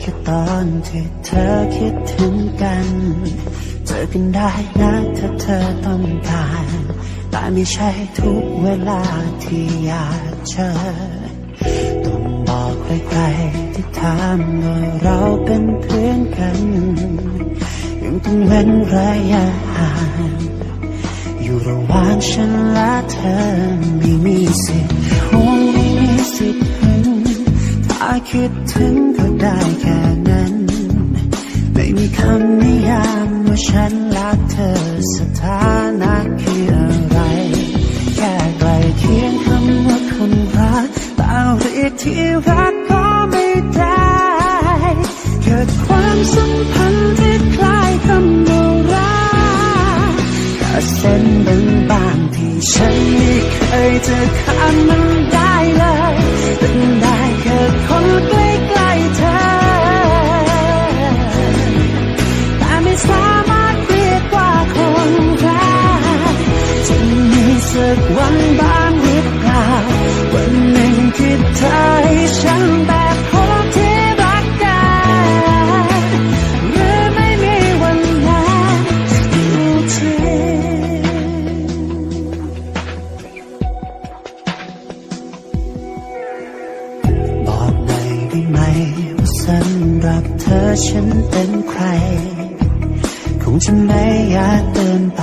แค่ตอนที่เธอคิดถึงกัน เจอกันได้นะถ้าเธอต้องการ แต่ไม่ใช่ทุกเวลาที่อยากเจอ ต้องบอกใครๆที่ถามว่าเราเป็นเพื่อนกัน ยังต้องเว้นระยะห่างอยู่ระหว่างฉันและเธอไม่มีสิทธิ์ห่วงไม่มีสิทธิ์หึงถ้าคิดถึง ก็ได้แค่นั้น ไม่มีคำนิยามว่าฉันรักเธอสถานะคืออะไร แค่ใกล้เคียงคำว่าคนรักแต่เรียกที่รักก็ไม่ได้เกิดความสัมพันธ์ที่คล้ายคำว่ารักแต่เส้นบางๆที่ฉันไม่เคยจะข้ามมันได้เลยเป็น สักวันบ้างหรือเปล่าวันหนึ่งที่เธอให้ฉันแบบคนที่รักกันหรือไม่มีวันนั้นอยู่ที่บอกหน่อยได้ไหมว่าสำหรับเธอฉันเป็นใคร คงจะไม่อยากเดินไป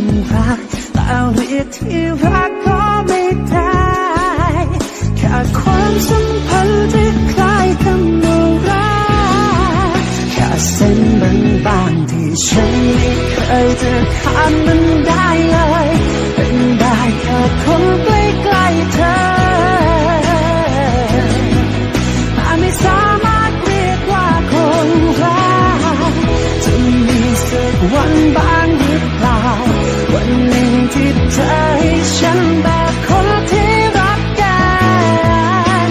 คนรักแต่เรียกที่รักก็ไม่ได้แค่ความสัมพันธ์ที่คล้ายคำว่ารักแค่เส้นบางๆที่ฉันไม่เคยจะข้ามมันได้เลยเป็นได้แค่คนใกล้ๆเธอแต่ไม่สามารถเรียกว่าคนรักจะมีสักวันบ้างหรือเปล่า วันหนึ่งที่เธอให้ฉันแบบคนที่รักกัน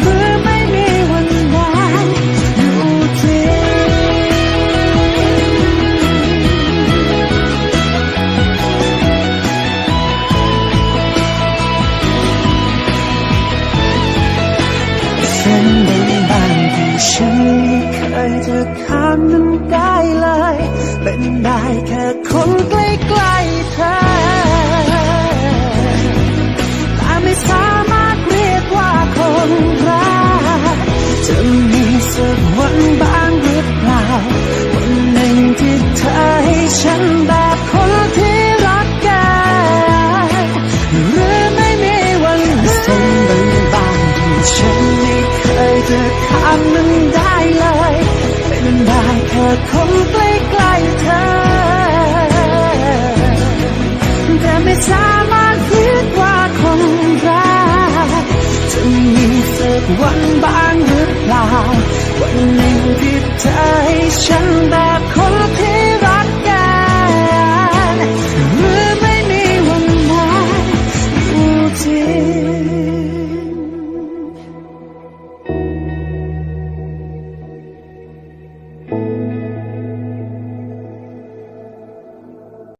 หรือไม่มีวันนั้นอยู่ที่เส้นบ้างๆที่ฉัน ยจะข้ามมันได้เลย เป็นได้แค่คนใกล้ๆเธอแต่ไม่สามารถเรียกว่าคนรักจะมีสักวันบ้างหรือเปล่า วันหนึ่งที่เธอให้ฉันแบบคนที่รักกันหรือไม่มีวันเส้นบางที่ฉันไม่เคยจะข้าม แค่คนใกล้ๆเธอ แต่ไม่สามารถคิดว่าคงรักจะมีสักวันบ้างหรือเปล่า วันหนึ่งที่เธอให้ฉันแบบคน